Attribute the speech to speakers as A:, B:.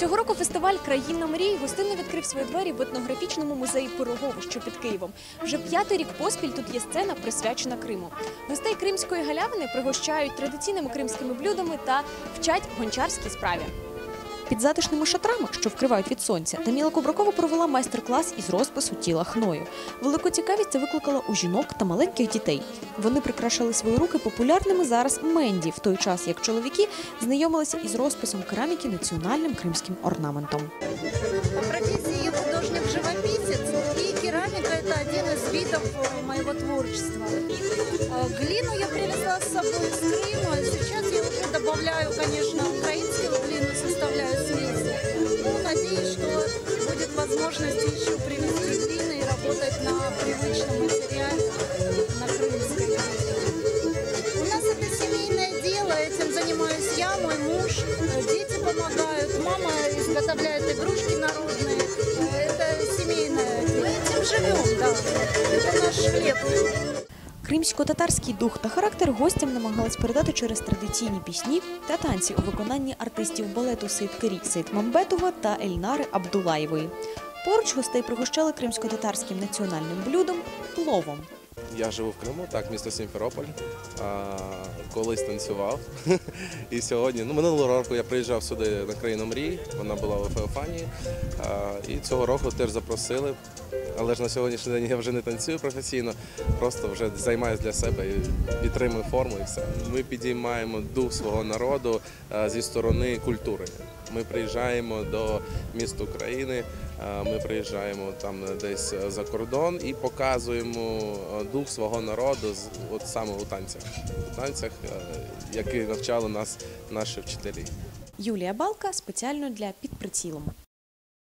A: Цього року фестиваль Країна мрій гостинно відкрив свої двері в етнографічному музеї Пирогово, що під Києвом. Вже п'ятий рік поспіль тут є сцена, присвячена Криму. Гостей кримської галявини пригощають традиційними кримськими блюдами та вчать гончарській справі. Під затишними шатрами, що вкривають від сонця, Таміла Кубракова провела майстер-клас із розпису тіла хною. Велику цікавість це викликало у жінок та маленьких дітей. Вони прикрашали свої руки популярними зараз менді, в той час як чоловіки знайомилися із розписом кераміки національним кримським орнаментом.
B: По профессии я художник-живописец, и керамика – это один из видов э, моего творчества. Э, Глину я привезла с собой из Крыма, и сейчас я уже добавляю, конечно, украинскую глину, работать на привычном материале, на крымской глине. У нас это семейное дело, этим занимаюсь я, мой муж, э, дети помогают, мама изготовляет игрушки народные. Э, Это семейное дело. Этим живем, да. Это наш хлеб.
A: Кримсько-татарський дух та характер гостям намагались передати через традиційні пісні та танці у виконанні артистів балету Сейткері Сейтмамбетова та Ельнари Абдулаєвої. Поруч гостей пригощали кримсько-татарським національним блюдом пловом.
C: Я живу в Криму, так, місто Сімферополь. Колись танцював. І сьогодні, ну минулого року я приїжджав сюди на країну мрій, вона була в Феофанії. І цього року теж запросили. Але ж на сьогоднішній день я вже не танцюю професійно, просто вже займаюся для себе і підтримую форму і все. Ми підіймаємо дух свого народу зі сторони культури. Ми приїжджаємо до міст України, ми приїжджаємо там десь за кордон і показуємо дух свого народу от саме у танцях, у танцях, які навчали нас наші вчителі.
A: Юлія Балка спеціально для під прицілом.